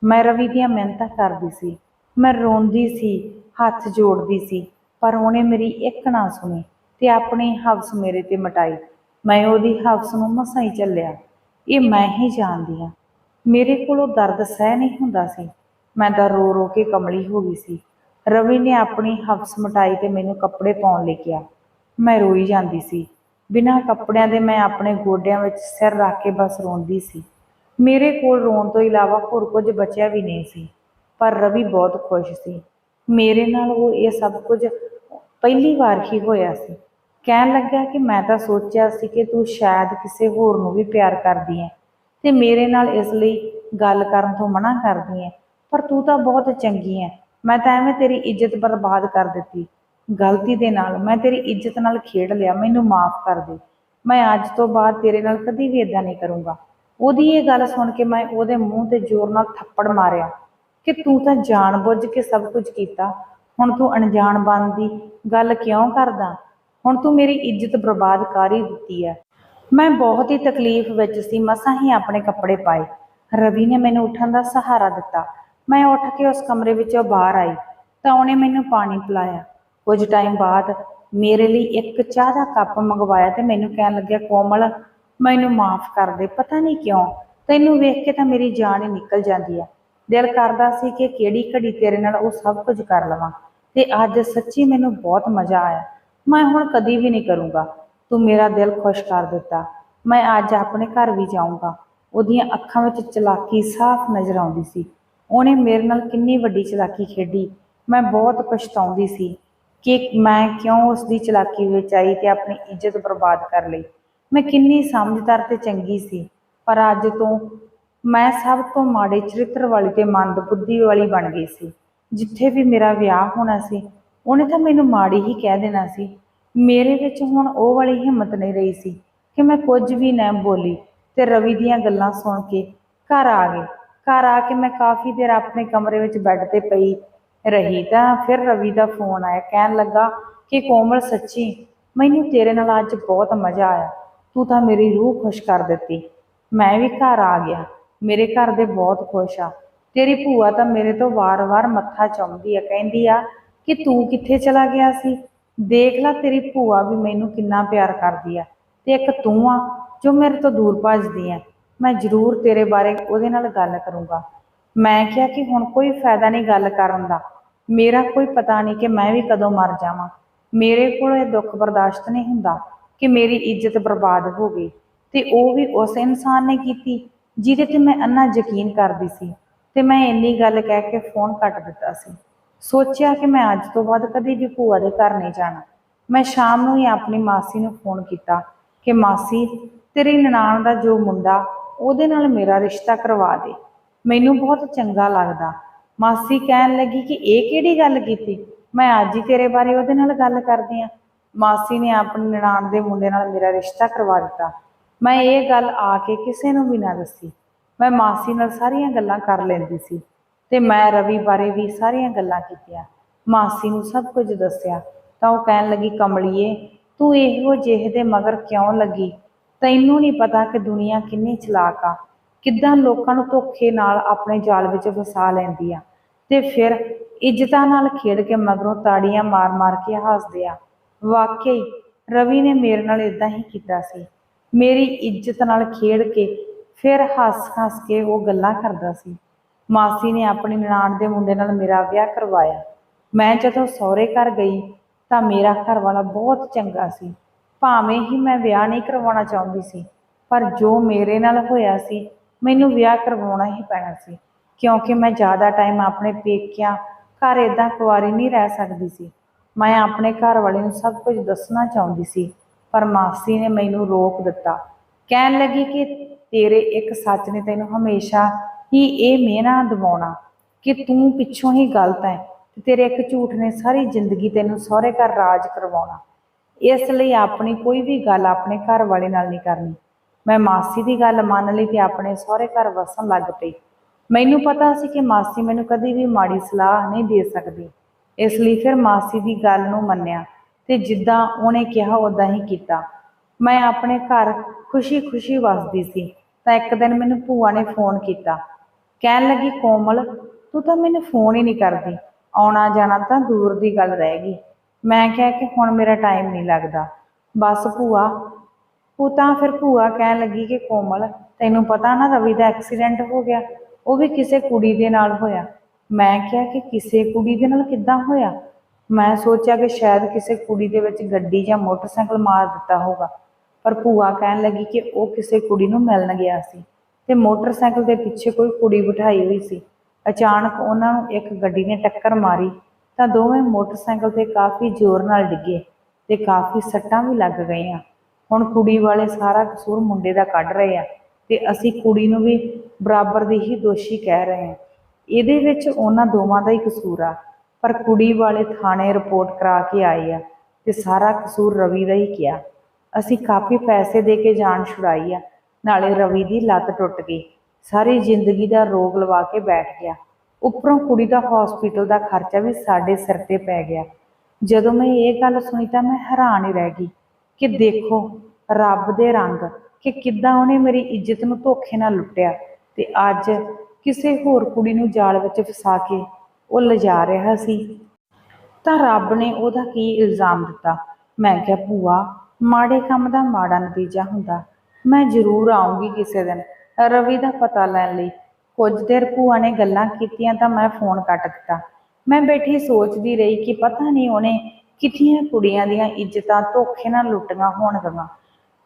ਮੈਂ ਰਵੀ ਦੀਆਂ ਮਿਹਨਤਾਂ ਕਰਦੀ ਸੀ। ਮੈਂ ਰੋਂਦੀ ਸੀ, ਹੱਥ ਜੋੜਦੀ ਸੀ, ਪਰ ਉਹਨੇ ਮੇਰੀ ਇੱਕ ਨਾ ਸੁਣੀ ਤੇ ਆਪਣੀ ਹਵਸ ਮੇਰੇ ਤੇ ਮਟਾਈ। ਮੈਂ ਉਹਦੀ ਹਵਸ ਨੂੰ ਮਸਾਂ ਹੀ ਝੱਲਿਆ। ਇਹ ਮੈਂ ਹੀ ਜਾਣਦੀ ਹਾਂ। ਮੇਰੇ ਕੋਲੋਂ ਦਰਦ ਸਹਿ ਨਹੀਂ ਹੁੰਦਾ ਸੀ। ਮੈਂ ਤਾਂ ਰੋ ਰੋ ਕੇ ਕਮਲੀ ਹੋ ਗਈ ਸੀ। ਰਵੀ ਨੇ ਆਪਣੀ ਹਵਸ ਮਟਾਈ ਤੇ ਮੈਨੂੰ ਕੱਪੜੇ ਪਾਉਣ ਲਈ ਕਿਹਾ। ਮੈਂ ਰੋਈ ਜਾਂਦੀ ਸੀ। ਬਿਨਾਂ ਕੱਪੜਿਆਂ ਦੇ ਮੈਂ ਆਪਣੇ ਗੋਡਿਆਂ ਵਿੱਚ ਸਿਰ ਰੱਖ ਕੇ ਬਸ ਰੋਂਦੀ ਸੀ। ਮੇਰੇ ਕੋਲ ਰੋਣ ਤੋਂ ਇਲਾਵਾ ਹੋਰ ਕੁਝ ਬਚਿਆ ਵੀ ਨਹੀਂ ਸੀ। ਪਰ ਰਵੀ ਬਹੁਤ ਖੁਸ਼ ਸੀ। ਮੇਰੇ ਨਾਲ ਉਹ ਇਹ ਸਭ ਕੁਝ ਪਹਿਲੀ ਵਾਰ ਹੀ ਹੋਇਆ ਸੀ। ਕਹਿਣ ਲੱਗਾ ਕਿ ਮੈਂ ਤਾਂ ਸੋਚਿਆ ਸੀ ਕਿ ਤੂੰ ਸ਼ਾਇਦ ਕਿਸੇ ਹੋਰ ਨੂੰ ਵੀ ਪਿਆਰ ਕਰਦੀ ਹੈ। ਤੇ ਮੇਰੇ ਨਾਲ ਇਸ ਲਈ ਗੱਲ ਕਰਨ ਤੋਂ ਮਨਾ ਕਰਦੀ ਹੈ ਪਰ ਤੂੰ ਤਾਂ ਬਹੁਤ ਚੰਗੀ ਹੈ ਮੈਂ ਤਾਂ ਐਵੇਂ ਤੇਰੀ ਇੱਜ਼ਤ ਬਰਬਾਦ ਕਰ ਦਿੱਤੀ। ਗਲਤੀ ਦੇ ਨਾਲ ਮੈਂ ਤੇਰੀ ਇੱਜ਼ਤ ਨਾਲ ਖੇਡ ਲਿਆ। ਮੈਨੂੰ ਮਾਫ ਕਰ ਦੇ। ਮੈਂ ਅੱਜ ਤੋਂ ਬਾਅਦ ਤੇਰੇ ਨਾਲ ਕਦੀ ਵੀ ਇਦਾਂ ਨਹੀਂ ਕਰੂੰਗਾ। ਉਹਦੀ ਇਹ ਗੱਲ ਸੁਣ ਕੇ ਮੈਂ ਉਹਦੇ ਮੂੰਹ ਤੇ ਜ਼ੋਰ ਨਾਲ ਥੱਪੜ ਮਾਰਿਆ ਕਿ ਤੂੰ ਤਾਂ ਜਾਣਬੁੱਝ ਕੇ ਸਭ ਕੁਝ ਕੀਤਾ। ਹੁਣ ਤੂੰ ਅਣਜਾਣ ਬਣਦੀ ਗੱਲ ਕਿਉਂ ਕਰਦਾ? ਹੁਣ ਤੂੰ ਮੇਰੀ ਇੱਜ਼ਤ ਬਰਬਾਦ ਕਰ ਹੀ ਦਿੱਤੀ ਹੈ ਮੈਂ ਬਹੁਤ ਹੀ ਤਕਲੀਫ ਵਿੱਚ ਸੀ, ਮਸਾਂ ਹੀ ਆਪਣੇ ਕੱਪੜੇ ਪਾਏ। ਰਵੀ ਨੇ ਮੈਨੂੰ ਉੱਠਣ ਦਾ ਸਹਾਰਾ ਦਿੱਤਾ। ਮੈਂ ਉੱਠ ਕੇ ਉਸ ਕਮਰੇ ਵਿੱਚੋਂ ਬਾਹਰ ਆਈ, ਤਾਂ ਉਹਨੇ ਮੈਨੂੰ ਪਾਣੀ ਪਿਲਾਇਆ। ਕੁਝ ਟਾਈਮ ਬਾਅਦ ਮੇਰੇ ਲਈ ਇੱਕ ਚਾਹ ਦਾ ਕੱਪ ਮੰਗਵਾਇਆ ਤੇ ਮੈਨੂੰ ਕਹਿਣ ਲੱਗਿਆ, ਕੋਮਲ, ਮੈਨੂੰ ਮਾਫ ਕਰ ਦੇ, ਪਤਾ ਨਹੀਂ ਕਿਉਂ? ਤੈਨੂੰ ਵੇਖ ਕੇ ਤਾਂ ਮੇਰੀ ਜਾਨ ਹੀ ਨਿਕਲ ਜਾਂਦੀ ਹੈ ਦਿਲ ਕਰਦਾ ਸੀ ਕਿ ਕਿਹੜੀ ਘੜੀ ਤੇਰੇ ਨਾਲ ਉਹ ਸਭ ਕੁਝ ਕਰ ਲਵਾਂ। ਤੇ ਅੱਜ ਸੱਚੀ ਮੈਨੂੰ ਬਹੁਤ ਮਜ਼ਾ ਆਇਆ। ਮੈਂ ਹੁਣ ਕਦੀ ਵੀ ਨਹੀਂ ਕਰੂੰਗਾ। ਤੂੰ ਮੇਰਾ ਦਿਲ ਖੁਸ਼ ਕਰ ਦਿੱਤਾ। ਮੈਂ ਅੱਜ ਆਪਣੇ ਘਰ ਵੀ ਜਾਊਂਗਾ। ਉਹਦੀਆਂ ਅੱਖਾਂ ਵਿੱਚ ਚਲਾਕੀ ਸਾਫ਼ ਨਜ਼ਰ ਆਉਂਦੀ ਸੀ। ਉਹਨੇ ਮੇਰੇ ਨਾਲ ਕਿੰਨੀ ਵੱਡੀ ਚਲਾਕੀ ਖੇਡੀ। ਮੈਂ ਬਹੁਤ ਪਛਤਾਉਂਦੀ ਸੀ ਕਿ ਮੈਂ ਕਿਉਂ ਉਸ ਦੀ ਚਲਾਕੀ ਵਿੱਚ ਆਈ ਤੇ ਆਪਣੀ ਇੱਜ਼ਤ ਬਰਬਾਦ ਕਰ ਲਈ। ਮੈਂ ਕਿੰਨੀ ਸਮਝਦਾਰ ਤੇ ਚੰਗੀ ਸੀ, ਪਰ ਅੱਜ ਤੋਂ ਮੈਂ ਸਭ ਤੋਂ ਮਾੜੇ ਚਰਿੱਤਰ ਵਾਲੀ ਤੇ ਮੰਦ ਬੁੱਧੀ ਵਾਲੀ ਬਣ ਗਈ ਸੀ। ਜਿੱਥੇ ਵੀ ਮੇਰਾ ਵਿਆਹ ਹੋਣਾ ਸੀ, ਉਹਨੇ ਤਾਂ ਮੈਨੂੰ ਮਾੜੀ ਹੀ ਕਹਿ ਦੇਣਾ ਸੀ। ਮੇਰੇ ਵਿੱਚ ਹੁਣ ਉਹ ਵਾਲੀ ਹਿੰਮਤ ਨਹੀਂ ਰਹੀ ਸੀ ਕਿ ਮੈਂ ਕੁਝ ਵੀ ਨਾ ਬੋਲੀ ਤੇ ਰਵੀ ਦੀਆਂ ਗੱਲਾਂ ਸੁਣ ਕੇ ਘਰ ਆ ਗਏ ਘਰ ਆ ਕੇ ਮੈਂ ਕਾਫੀ ਦੇਰ ਆਪਣੇ ਕਮਰੇ ਵਿੱਚ ਬੈੱਡ ਤੇ ਪਈ ਰਹੀ ਤਾਂ ਫਿਰ ਰਵੀ ਦਾ ਫੋਨ ਆਇਆ, ਕਹਿਣ ਲੱਗਾ ਕਿ ਕੋਮਲ ਸੱਚੀ, ਮੈਨੂੰ ਤੇਰੇ ਨਾਲ ਅੱਜ ਬਹੁਤ ਮਜ਼ਾ ਆਇਆ, ਤੂੰ ਤਾਂ ਮੇਰੀ ਰੂਹ ਖੁਸ਼ ਕਰ ਦਿੱਤੀ। ਮੈਂ ਵੀ ਘਰ ਆ ਗਿਆ, ਮੇਰੇ ਘਰ ਦੇ ਬਹੁਤ ਖੁਸ਼ ਆ। ਤੇਰੀ ਭੂਆ ਤਾਂ ਮੇਰੇ ਤੋਂ ਵਾਰ-ਵਾਰ ਮੱਥਾ ਚਾਉਂਦੀ ਆ, ਕਹਿੰਦੀ ਆ ਕਿ ਤੂੰ ਕਿੱਥੇ ਚਲਾ ਗਿਆ ਸੀ? ਦੇਖ ਲੈ ਤੇਰੀ ਭੂਆ ਵੀ ਮੈਨੂੰ ਕਿੰਨਾ ਪਿਆਰ ਕਰਦੀ ਆ ਤੇ ਇੱਕ ਤੂੰ ਆ ਜੋ ਮੇਰੇ ਤੋਂ ਦੂਰ ਭੱਜਦੀ ਆ। ਮੈਂ ਜ਼ਰੂਰ ਤੇਰੇ ਬਾਰੇ ਉਹਦੇ ਨਾਲ ਗੱਲ ਕਰੂੰਗਾ। ਮੈਂ ਕਿਹਾ ਕਿ ਹੁਣ ਕੋਈ ਫਾਇਦਾ ਨਹੀਂ ਗੱਲ ਕਰਨ ਦਾ। ਮੇਰਾ ਕੋਈ ਪਤਾ ਨਹੀਂ ਕਿ ਮੈਂ ਵੀ ਕਦੋਂ ਮਰ ਜਾਵਾਂ। ਮੇਰੇ ਕੋਲ ਇਹ ਦੁੱਖ ਬਰਦਾਸ਼ਤ ਨਹੀਂ ਹੁੰਦਾ ਕਿ ਮੇਰੀ ਇੱਜ਼ਤ ਬਰਬਾਦ ਹੋ ਗਈ। ਤੇ ਉਹ ਵੀ ਉਸ ਇਨਸਾਨ ਨੇ ਕੀਤੀ ਜਿਹਦੇ ਤੇ ਮੈਂ ਅੰਨਾ ਯਕੀਨ ਕਰਦੀ ਸੀ। ਤੇ ਮੈਂ ਇੰਨੀ ਗੱਲ ਕਹਿ ਕੇ ਫੋਨ ਕੱਟ ਦਿੱਤਾ ਸੀ। ਸੋਚਿਆ ਕਿ ਮੈਂ ਅੱਜ ਤੋਂ ਬਾਅਦ ਕਦੇ ਵੀ ਭੂਆ ਦੇ ਘਰ ਨਹੀਂ ਜਾਣਾ। ਮੈਂ ਸ਼ਾਮ ਨੂੰ ਹੀ ਆਪਣੀ ਮਾਸੀ ਨੂੰ ਫੋਨ ਕੀਤਾ ਕਿ, ਮਾਸੀ, ਤੇਰੀ ਨਨਾਣ ਦਾ ਜੋ ਮੁੰਡਾ, ਉਹਦੇ ਨਾਲ ਮੇਰਾ ਰਿਸ਼ਤਾ ਕਰਵਾ ਦੇ। ਮੈਨੂੰ ਬਹੁਤ ਚੰਗਾ ਲੱਗਦਾ। ਮਾਸੀ ਕਹਿਣ ਲੱਗੀ ਕਿ, ਇਹ ਕਿਹੜੀ ਗੱਲ ਕੀਤੀ? ਮੈਂ ਅੱਜ ਹੀ ਤੇਰੇ ਬਾਰੇ ਉਹਦੇ ਨਾਲ ਗੱਲ ਕਰਦੀ ਆ। ਮਾਸੀ ਨੇ ਆਪਣੀ ਨਨਾਣ ਦੇ ਮੁੰਡੇ ਨਾਲ ਮੇਰਾ ਰਿਸ਼ਤਾ ਕਰਵਾ ਦਿੱਤਾ। ਮੈਂ ਇਹ ਗੱਲ ਆ ਕੇ ਕਿਸੇ ਨੂੰ ਵੀ ਨਾ ਦੱਸੀ। ਮੈਂ ਮਾਸੀ ਨਾਲ ਸਾਰੀਆਂ ਗੱਲਾਂ ਕਰ ਲੈਂਦੀ ਸੀ। ਤੇ ਮੈਂ ਰਵੀ ਬਾਰੇ ਵੀ ਸਾਰੀਆਂ ਗੱਲਾਂ ਕੀਤੀਆਂ। ਮਾਸੀ ਨੂੰ ਸਭ ਕੁਝ ਦੱਸਿਆ। ਤਾਂ ਉਹ ਕਹਿਣ ਲੱਗੀ, ਕਮਲੀਏ, ਤੂੰ ਇਹੋ ਜਿਹੇ ਦੇ ਮਗਰ ਕਿਉਂ ਲੱਗੀ? ਤੈਨੂੰ ਨਹੀਂ ਪਤਾ ਕਿ ਦੁਨੀਆ ਕਿੰਨੀ ਚਲਾਕ ਆ। ਕਿੱਦਾਂ ਲੋਕਾਂ ਨੂੰ ਧੋਖੇ ਨਾਲ ਆਪਣੇ ਜਾਲ ਵਿੱਚ ਫਸਾ ਲੈਂਦੀ ਆ। ਤੇ ਫਿਰ ਇੱਜ਼ਤਾਂ ਨਾਲ ਖੇਡ ਕੇ ਮਗਰੋਂ ਤਾੜੀਆਂ ਮਾਰ-ਮਾਰ ਕੇ ਹੱਸਦੇ ਆ। ਵਾਕਈ, ਰਵੀ ਨੇ ਮੇਰੇ ਨਾਲ ਇਦਾਂ ਹੀ ਕੀਤਾ ਸੀ। ਮੇਰੀ ਇੱਜ਼ਤ ਨਾਲ ਖੇਡ ਕੇ ਫਿਰ ਹੱਸ-ਹੱਸ ਕੇ ਉਹ ਗੱਲਾਂ ਕਰਦਾ ਸੀ। ਮਾਸੀ ਨੇ ਆਪਣੀ ਨਨਾਣ ਦੇ ਮੁੰਡੇ ਨਾਲ ਮੇਰਾ ਵਿਆਹ ਕਰਵਾਇਆ। ਮੈਂ ਜਦੋਂ ਸਹੁਰੇ ਘਰ ਗਈ ਤਾਂ ਮੇਰਾ ਘਰ ਵਾਲਾ ਬਹੁਤ ਚੰਗਾ ਸੀ। ਭਾਵੇਂ ਹੀ ਮੈਂ ਵਿਆਹ ਨਹੀਂ ਕਰਵਾਉਣਾ ਚਾਹੁੰਦੀ ਸੀ, ਪਰ ਜੋ ਮੇਰੇ ਨਾਲ ਹੋਇਆ ਸੀ, ਮੈਨੂੰ ਵਿਆਹ ਕਰਵਾਉਣਾ ਹੀ ਪੈਣਾ ਸੀ, ਕਿਉਂਕਿ ਮੈਂ ਜ਼ਿਆਦਾ ਟਾਈਮ ਆਪਣੇ ਪੇਕਿਆਂ ਘਰ ਇਦਾਂ ਕੁਆਰੀ ਨਹੀਂ ਰਹਿ ਸਕਦੀ ਸੀ। ਮੈਂ ਆਪਣੇ ਘਰ ਵਾਲੇ ਨੂੰ ਸਭ ਕੁਝ ਦੱਸਣਾ ਚਾਹੁੰਦੀ ਸੀ, ਪਰ ਮਾਸੀ ਨੇ ਮੈਨੂੰ ਰੋਕ ਦਿੱਤਾ। ਕਹਿਣ ਲੱਗੀ ਕਿ ਤੇਰੇ ਇੱਕ ਸੱਚ ਨੇ ਤੈਨੂੰ ਹਮੇਸ਼ਾ ਹੀ ਇਹ ਮਿਹਨਾ ਦਿਵਾਉਣਾ ਕਿ ਤੂੰ ਪਿੱਛੋਂ ਹੀ ਗਲਤ ਹੈ ਤੇਰੇ ਇੱਕ ਝੂਠ ਨੇ ਸਾਰੀ ਜ਼ਿੰਦਗੀ ਤੈਨੂੰ ਸਹੁਰੇ ਘਰ ਰਾਜ ਕਰਵਾਉਣਾ। ਇਸ ਲਈ ਆਪਣੀ ਕੋਈ ਵੀ ਗੱਲ ਆਪਣੇ ਘਰ ਵਾਲੇ ਨਾਲ ਨਹੀਂ ਕਰਨੀ। ਮੈਂ ਮਾਸੀ ਦੀ ਗੱਲ ਮੰਨ ਲਈ ਤੇ ਆਪਣੇ ਸਹੁਰੇ ਘਰ ਵਸਣ ਲੱਗ ਪਈ। ਮੈਨੂੰ ਪਤਾ ਸੀ ਕਿ ਮਾਸੀ ਮੈਨੂੰ ਕਦੀ ਵੀ ਮਾੜੀ ਸਲਾਹ ਨਹੀਂ ਦੇ ਸਕਦੀ। ਇਸ ਲਈ ਫਿਰ ਮਾਸੀ ਦੀ ਗੱਲ ਨੂੰ ਮੰਨਿਆ ਤੇ ਜਿੱਦਾਂ ਉਹਨੇ ਕਿਹਾ ਉਦਾਂ ਹੀ ਕੀਤਾ। ਮੈਂ ਆਪਣੇ ਘਰ ਖੁਸ਼ੀ-ਖੁਸ਼ੀ ਵਸਦੀ ਸੀ। ਤਾਂ ਇੱਕ ਦਿਨ ਮੈਨੂੰ ਭੂਆ ਨੇ ਫੋਨ ਕੀਤਾ। ਕਹਿਣ ਲੱਗੀ, ਕੋਮਲ, ਤੂੰ ਤਾਂ ਮੈਨੂੰ ਫੋਨ ਹੀ ਨਹੀਂ ਕਰਦੀ। ਆਉਣਾ ਜਾਣਾ ਤਾਂ ਦੂਰ ਦੀ ਗੱਲ ਰਹਿ ਗਈ। ਮੈਂ ਕਿਹਾ ਕਿ ਹੁਣ ਮੇਰਾ ਟਾਈਮ ਨਹੀਂ ਲੱਗਦਾ। ਬਸ ਭੂਆ, ਉਹ ਤਾਂ ਫਿਰ ਭੂਆ ਕਹਿਣ ਲੱਗੀ ਕਿ ਕੋਮਲ, ਤੈਨੂੰ ਪਤਾ ਨਾ ਰਵੀ ਦਾ ਐਕਸੀਡੈਂਟ ਹੋ ਗਿਆ। ਉਹ ਵੀ ਕਿਸੇ ਕੁੜੀ ਦੇ ਨਾਲ ਹੋਇਆ। ਮੈਂ ਕਿਹਾ ਕਿ ਕਿਸੇ ਕੁੜੀ ਦੇ ਨਾਲ ਕਿੱਦਾਂ ਹੋਇਆ? ਮੈਂ ਸੋਚਿਆ ਕਿ ਸ਼ਾਇਦ ਕਿਸੇ ਕੁੜੀ ਦੇ ਵਿੱਚ ਗੱਡੀ ਜਾਂ ਮੋਟਰਸਾਈਕਲ ਮਾਰ ਦਿੱਤਾ ਹੋਗਾ ਪਰ ਭੂਆ ਕਹਿਣ ਲੱਗੀ ਕਿ ਉਹ ਕਿਸੇ ਕੁੜੀ ਨੂੰ ਮਿਲਣ ਗਿਆ ਸੀ। ਤੇ ਮੋਟਰਸਾਈਕਲ ਦੇ ਪਿੱਛੇ ਕੋਈ ਕੁੜੀ ਬਿਠਾਈ ਹੋਈ ਸੀ। ਅਚਾਨਕ ਉਹਨਾਂ ਨੂੰ ਇੱਕ ਗੱਡੀ ਨੇ ਟੱਕਰ ਮਾਰੀ ਤਾਂ ਦੋਵੇਂ ਮੋਟਰਸਾਈਕਲ ਤੇ ਕਾਫੀ ਜ਼ੋਰ ਨਾਲ ਡਿੱਗੇ ਤੇ ਕਾਫੀ ਸੱਟਾਂ ਵੀ ਲੱਗ ਗਈਆਂ। ਹੁਣ ਕੁੜੀ ਵਾਲੇ ਸਾਰਾ ਕਸੂਰ ਮੁੰਡੇ ਦਾ ਕੱਢ ਰਹੇ ਆ ਤੇ ਅਸੀਂ ਕੁੜੀ ਨੂੰ ਵੀ ਬਰਾਬਰ ਦੀ ਹੀ ਦੋਸ਼ੀ ਕਹਿ ਰਹੇ ਹਾਂ। ਇਹਦੇ ਵਿੱਚ ਉਹਨਾਂ ਦੋਵਾਂ ਦਾ ਹੀ ਕਸੂਰ ਆ, ਪਰ ਕੁੜੀ ਵਾਲੇ ਥਾਣੇ ਰਿਪੋਰਟ ਕਰਾ ਕੇ ਆਏ ਆ ਤੇ ਸਾਰਾ ਕਸੂਰ ਰਵੀ ਦਾ ਹੀ ਕਿਹਾ। ਅਸੀਂ ਕਾਫੀ ਪੈਸੇ ਦੇ ਕੇ ਜਾਨ ਛੁਡਾਈ ਆ ਨਾਲੇ ਰਵੀ ਦੀ ਲੱਤ ਟੁੱਟ ਗਈ। ਸਾਰੀ ਜ਼ਿੰਦਗੀ ਦਾ ਰੋਗ ਲਵਾ ਕੇ ਬੈਠ ਗਿਆ। ਉੱਪਰੋਂ ਕੁੜੀ ਦਾ ਹਸਪੀਟਲ ਦਾ ਖਰਚਾ ਵੀ ਸਾਡੇ ਸਿਰ ਤੇ ਪੈ ਗਿਆ। ਜਦੋਂ ਮੈਂ ਇਹ ਗੱਲ ਸੁਣੀ ਤਾਂ ਮੈਂ ਹੈਰਾਨ ਹੀ ਰਹਿ ਗਈ ਕਿ ਦੇਖੋ, ਰੱਬ ਦੇ ਰੰਗ ਕਿ ਕਿੱਦਾਂ ਉਹਨੇ ਮੇਰੀ ਇੱਜ਼ਤ ਨੂੰ ਧੋਖੇ ਨਾਲ ਲੁੱਟਿਆ ਤੇ ਅੱਜ ਕਿਸੇ ਹੋਰ ਕੁੜੀ ਨੂੰ ਜਾਲ ਵਿੱਚ ਫਸਾ ਕੇ ਉਹ ਲਿਜਾ ਰਿਹਾ ਸੀ। ਤਾਂ ਰੱਬ ਨੇ ਉਹਦਾ ਕੀ ਇਲਜ਼ਾਮ ਦਿੱਤਾ? ਮੈਂ ਕਿਹਾ, ਭੂਆ, ਮਾੜੇ ਕੰਮ ਦਾ ਮਾੜਾ ਨਤੀਜਾ ਹੁੰਦਾ। ਮੈਂ ਜ਼ਰੂਰ ਆਉਂਗੀ ਕਿਸੇ ਦਿਨ। ਰਵੀ ਦਾ ਪਤਾ ਲੈਣ ਲਈ। ਕੁਝ ਦੇਰ ਭੂਆ ਨੇ ਗੱਲਾਂ ਕੀਤੀਆਂ ਤਾਂ ਮੈਂ ਫੋਨ ਕੱਟ ਦਿੱਤਾ। ਮੈਂ ਬੈਠੀ ਸੋਚਦੀ ਰਹੀ ਕਿ ਪਤਾ ਨਹੀਂ ਉਹਨੇ ਕਿੱਥੀਆਂ ਕੁੜੀਆਂ ਦੀਆਂ ਇੱਜ਼ਤਾਂ ਧੋਖੇ ਨਾਲ ਲੁੱਟੀਆਂ ਹੋਣਗੀਆਂ।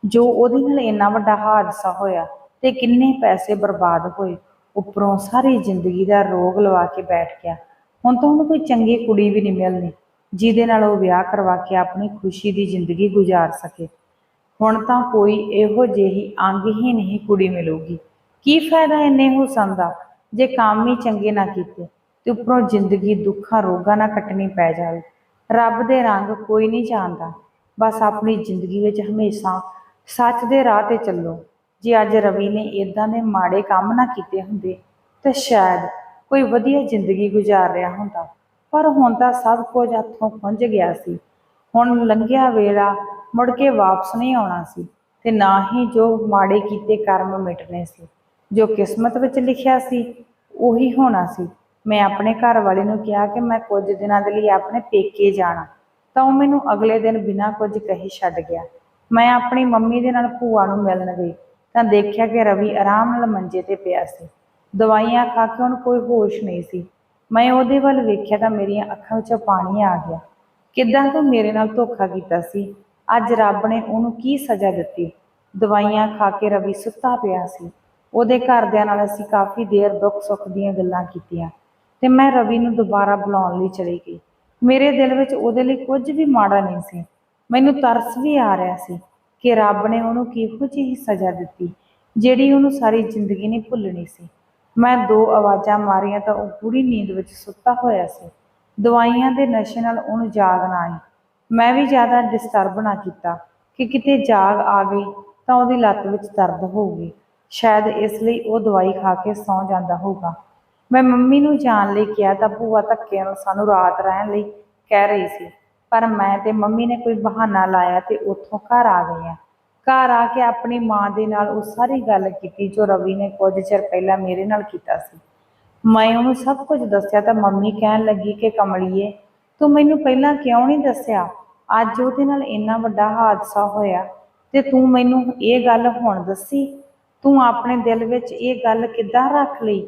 ਜੋ ਉਹਦੇ ਨਾਲ ਇੰਨਾ ਵੱਡਾ ਹਾਦਸਾ ਹੋਇਆ ਤੇ ਕਿੰਨੇ ਪੈਸੇ ਬਰਬਾਦ ਹੋਏ, ਉੱਪਰੋਂ ਸਾਰੀ ਜ਼ਿੰਦਗੀ ਦਾ ਰੋਗ ਲਵਾ ਕੇ ਬੈਠ ਗਿਆ। ਹੁਣ ਤਾਂ ਉਹਨੂੰ ਕੋਈ ਚੰਗੀ ਕੁੜੀ ਵੀ ਨਹੀਂ ਮਿਲਣੀ, ਜਿਹਦੇ ਨਾਲ ਉਹ ਵਿਆਹ ਕਰਵਾ ਕੇ ਆਪਣੀ ਖੁਸ਼ੀ ਦੀ ਜ਼ਿੰਦਗੀ ਗੁਜ਼ਾਰ ਸਕੇ। ਹੁਣ ਤਾਂ ਕੋਈ ਇਹੋ ਜਿਹੀ ਅੰਗ ਹੀ ਨਹੀਂ ਕੁੜੀ ਮਿਲੂਗੀ। ਕੀ ਫਾਇਦਾ ਇੰਨੇ ਹੁਸਨ ਦਾ? ਜੇ ਕੰਮ ਹੀ ਚੰਗੇ ਨਾ ਕੀਤੇ, ਤੇ ਉੱਪਰੋਂ ਜ਼ਿੰਦਗੀ ਦੁੱਖਾਂ ਰੋਗਾਂ ਨਾਲ ਕੱਟਣੀ ਪੈ ਜਾਵੇ। ਰੱਬ ਦੇ ਰੰਗ ਕੋਈ ਨਹੀਂ ਜਾਣਦਾ। ਬਸ ਆਪਣੀ ਜ਼ਿੰਦਗੀ ਵਿੱਚ ਹਮੇਸ਼ਾ ਸੱਚ ਦੇ ਰਾਹ ਤੇ ਚੱਲੋ। ਜੇ ਅੱਜ ਰਵੀ ਨੇ ਇਦਾਂ ਦੇ ਮਾੜੇ ਕੰਮ ਨਾ ਕੀਤੇ ਹੁੰਦੇ, ਤਾਂ ਸ਼ਾਇਦ ਕੋਈ ਵਧੀਆ ਜ਼ਿੰਦਗੀ ਗੁਜ਼ਾਰ ਰਿਹਾ ਹੁੰਦਾ। ਪਰ ਹੁਣ ਤਾਂ ਸਭ ਕੁਝ ਹੱਥੋਂ ਖੁੰਝ ਗਿਆ ਸੀ। ਹੁਣ ਲੰਘਿਆ ਵੇਲਾ ਮੁੜ ਕੇ ਵਾਪਸ ਨਹੀਂ ਆਉਣਾ ਸੀ ਤੇ ਨਾ ਹੀ ਜੋ ਮਾੜੇ ਕੀਤੇ ਕਰਮ ਮਿਟਣੇ ਸੀ, ਜੋ ਕਿਸਮਤ ਵਿੱਚ ਲਿਖਿਆ ਸੀ, ਉਹੀ ਹੋਣਾ ਸੀ। ਮੈਂ ਆਪਣੇ ਘਰ ਵਾਲੇ ਨੂੰ ਕਿਹਾ ਕਿ ਮੈਂ ਕੁਝ ਦਿਨਾਂ ਦੇ ਲਈ ਆਪਣੇ ਪੇਕੇ ਜਾਣਾ, ਤਾਂ ਉਹ ਮੈਨੂੰ ਅਗਲੇ ਦਿਨ ਬਿਨਾਂ ਕੁਝ ਕਹੇ ਛੱਡ ਗਿਆ। ਮੈਂ ਆਪਣੀ ਮੰਮੀ ਦੇ ਨਾਲ ਭੂਆ ਨੂੰ ਮਿਲਣ ਗਈ, ਤਾਂ ਦੇਖਿਆ ਕਿ ਰਵੀ ਆਰਾਮ ਨਾਲ ਮੰਜੇ ਤੇ ਪਿਆ ਸੀ। ਦਵਾਈਆਂ ਖਾ ਕੇ ਉਹਨੂੰ ਕੋਈ ਹੋਸ਼ ਨਹੀਂ ਸੀ। ਮੈਂ ਉਹਦੇ ਵੱਲ ਵੇਖਿਆ ਤਾਂ ਮੇਰੀਆਂ ਅੱਖਾਂ ਵਿੱਚੋਂ ਪਾਣੀ ਆ ਗਿਆ। ਕਿੱਦਾਂ ਤੂੰ ਮੇਰੇ ਨਾਲ ਧੋਖਾ ਕੀਤਾ ਸੀ? ਅੱਜ ਰੱਬ ਨੇ ਉਹਨੂੰ ਕੀ ਸਜ਼ਾ ਦਿੱਤੀ? ਦਵਾਈਆਂ ਖਾ ਕੇ ਰਵੀ ਸੁੱਤਾ ਪਿਆ ਸੀ। ਉਹਦੇ ਘਰਦਿਆਂ ਨਾਲ ਅਸੀਂ ਕਾਫੀ ਦੇਰ ਦੁੱਖ ਸੁੱਖ ਦੀਆਂ ਗੱਲਾਂ ਕੀਤੀਆਂ ਤੇ ਮੈਂ ਰਵੀ ਨੂੰ ਦੁਬਾਰਾ ਬੁਲਾਉਣ ਲਈ ਚਲੀ ਗਈ। ਮੇਰੇ ਦਿਲ ਵਿੱਚ ਉਹਦੇ ਲਈ ਕੁਝ ਵੀ ਮਾੜਾ ਨਹੀਂ ਸੀ। ਮੈਨੂੰ ਤਰਸ ਵੀ ਆ ਰਿਹਾ ਸੀ ਕਿ ਰੱਬ ਨੇ ਉਹਨੂੰ ਕਿਹੋ ਜਿਹੀ ਸਜ਼ਾ ਦਿੱਤੀ, ਜਿਹੜੀ ਉਹਨੂੰ ਸਾਰੀ ਜ਼ਿੰਦਗੀ ਨਹੀਂ ਭੁੱਲਣੀ ਸੀ। ਮੈਂ ਦੋ ਆਵਾਜ਼ਾਂ ਮਾਰੀਆਂ ਤਾਂ ਉਹ ਪੂਰੀ ਨੀਂਦ ਵਿੱਚ ਸੁੱਤਾ ਹੋਇਆ ਸੀ। ਦਵਾਈਆਂ ਦੇ ਨਸ਼ੇ ਨਾਲ ਉਹਨੂੰ ਜਾਗ ਨਾ ਆਈ। ਮੈਂ ਵੀ ਜ਼ਿਆਦਾ ਡਿਸਟਰਬ ਨਾ ਕੀਤਾ ਕਿ ਕਿਤੇ ਜਾਗ ਆ ਗਈ ਤਾਂ ਉਹਦੀ ਲੱਤ ਵਿੱਚ ਦਰਦ ਹੋਊਗੀ। ਸ਼ਾਇਦ ਇਸ ਲਈ ਉਹ ਦਵਾਈ ਖਾ ਕੇ ਸੌਂ ਜਾਂਦਾ ਹੋਊਗਾ। ਮੈਂ ਮੰਮੀ ਨੂੰ ਜਾਣ ਲਈ ਕਿਹਾ ਤਾਂ ਭੂਆ ਧੱਕੇ ਨਾਲ ਸਾਨੂੰ ਰਾਤ ਰਹਿਣ ਲਈ ਕਹਿ ਰਹੀ ਸੀ। ਪਰ ਮੈਂ ਤੇ ਮੰਮੀ ਨੇ ਕੋਈ ਬਹਾਨਾ ਲਾਇਆ ਤੇ ਉੱਥੋਂ ਘਰ ਆ ਗਏ ਆ ਘਰ ਆ ਕੇ ਆਪਣੀ ਮਾਂ ਦੇ ਨਾਲ ਉਹ ਸਾਰੀ ਗੱਲ ਕੀਤੀ ਜੋ ਰਵੀ ਨੇ ਕੁਝ ਚਿਰ ਪਹਿਲਾਂ ਮੇਰੇ ਨਾਲ ਕੀਤਾ ਸੀ। ਮੈਂ ਉਹਨੂੰ ਸਭ ਕੁਝ ਦੱਸਿਆ ਤਾਂ ਮੰਮੀ ਕਹਿਣ ਲੱਗੀ ਕਿ ਕਮਲੀਏ ਤੂੰ ਮੈਨੂੰ ਪਹਿਲਾਂ ਕਿਉਂ ਨਹੀਂ ਦੱਸਿਆ? ਅੱਜ ਉਹਦੇ ਨਾਲ ਇੰਨਾ ਵੱਡਾ ਹਾਦਸਾ ਹੋਇਆ ਤੇ ਤੂੰ ਮੈਨੂੰ ਇਹ ਗੱਲ ਹੁਣ ਦੱਸੀ? ਤੂੰ ਆਪਣੇ ਦਿਲ ਵਿੱਚ ਇਹ ਗੱਲ ਕਿੱਦਾਂ ਰੱਖ ਲਈ?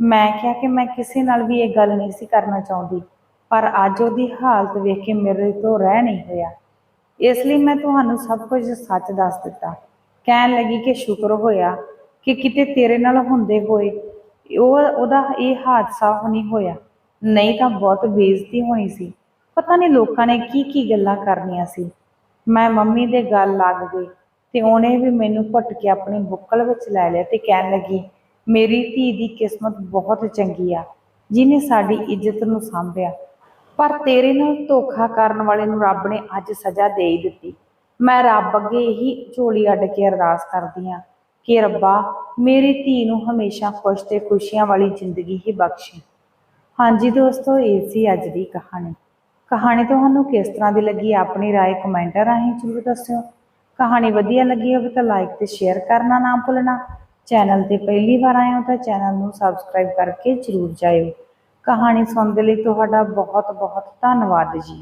ਮੈਂ ਕਿਹਾ ਕਿ ਮੈਂ ਕਿਸੇ ਨਾਲ ਵੀ ਇਹ ਗੱਲ ਨਹੀਂ ਸੀ ਕਰਨਾ ਚਾਹੁੰਦੀ, ਪਰ ਅੱਜ ਉਹਦੀ ਹਾਲਤ ਵੇਖ ਕੇ ਮੇਰੇ ਤੋਂ ਰਹਿ ਨਹੀਂ ਹੋਇਆ। ਇਸ ਲਈ ਮੈਂ ਤੁਹਾਨੂੰ ਸਭ ਕੁਝ ਸੱਚ ਦੱਸ ਦਿੱਤਾ। ਕਹਿਣ ਲੱਗੀ ਕਿ ਸ਼ੁਕਰ ਹੋਇਆ ਕਿ ਕਿਤੇ ਤੇਰੇ ਨਾਲ ਹੁੰਦੇ ਹੋਏ ਉਹ, ਉਹਦਾ ਇਹ ਹਾਦਸਾ ਨਹੀਂ ਹੋਇਆ। ਨਹੀਂ ਤਾਂ ਬਹੁਤ ਬੇਇੱਜ਼ਤੀ ਹੋਣੀ ਸੀ। ਪਤਾ ਨਹੀਂ ਲੋਕਾਂ ਨੇ ਕੀ ਕੀ ਗੱਲਾਂ ਕਰਨੀਆਂ ਸੀ। ਮੈਂ ਮੰਮੀ ਦੇ ਗੱਲ ਲੱਗ ਗਈ ਤੇ ਉਹਨੇ ਵੀ ਮੈਨੂੰ ਘੁੱਟ ਕੇ ਆਪਣੀ ਬੁੱਕਲ ਵਿੱਚ ਲੈ ਲਿਆ ਤੇ ਕਹਿਣ ਲੱਗੀ, ਮੇਰੀ ਧੀ ਦੀ ਕਿਸਮਤ ਬਹੁਤ ਚੰਗੀ ਆ, ਜਿਹਨੇ ਸਾਡੀ ਇੱਜ਼ਤ ਨੂੰ ਸਾਂਭਿਆ। ਪਰ ਤੇਰੇ ਨਾਲ ਧੋਖਾ ਕਰਨ ਵਾਲੇ ਨੂੰ ਰੱਬ ਨੇ ਅੱਜ ਸਜ਼ਾ ਦੇ ਹੀ ਦਿੱਤੀ। ਮੈਂ ਰੱਬ ਅੱਗੇ ਇਹੀ ਝੋਲੀ ਅੱਡ ਕੇ ਅਰਦਾਸ ਕਰਦੀ ਹਾਂ ਕਿ ਰੱਬਾ, ਮੇਰੀ ਧੀ ਨੂੰ ਹਮੇਸ਼ਾ ਖੁਸ਼ ਤੇ ਖੁਸ਼ੀਆਂ ਵਾਲੀ ਜ਼ਿੰਦਗੀ ਹੀ ਬਖਸ਼ੇ। ਹਾਂਜੀ ਦੋਸਤੋ ਇਹ ਸੀ ਅੱਜ ਦੀ ਕਹਾਣੀ ਕਹਾਣੀ ਤੁਹਾਨੂੰ ਕਿਸ ਤਰ੍ਹਾਂ ਦੀ ਲੱਗੀ ਆਪਣੀ رائے ਕਮੈਂਟਾਂ ਰਾਹੀਂ ਜ਼ਰੂਰ ਦੱਸਿਓ ਕਹਾਣੀ ਵਧੀਆ ਲੱਗੀ ਹੋਵੇ ਤਾਂ ਲਾਈਕ ਤੇ ਸ਼ੇਅਰ ਕਰਨਾ ਨਾ ਭੁੱਲਣਾ ਚੈਨਲ ਤੇ ਪਹਿਲੀ ਵਾਰ ਆਏ ਹੋ ਤਾਂ ਚੈਨਲ ਨੂੰ ਸਬਸਕ੍ਰਾਈਬ ਕਰਕੇ ਜ਼ਰੂਰ ਜਾਇਓ ਕਹਾਣੀ ਸੁਣਨ ਦੇ ਲਈ ਤੁਹਾਡਾ ਬਹੁਤ ਬਹੁਤ ਧੰਨਵਾਦ ਜੀ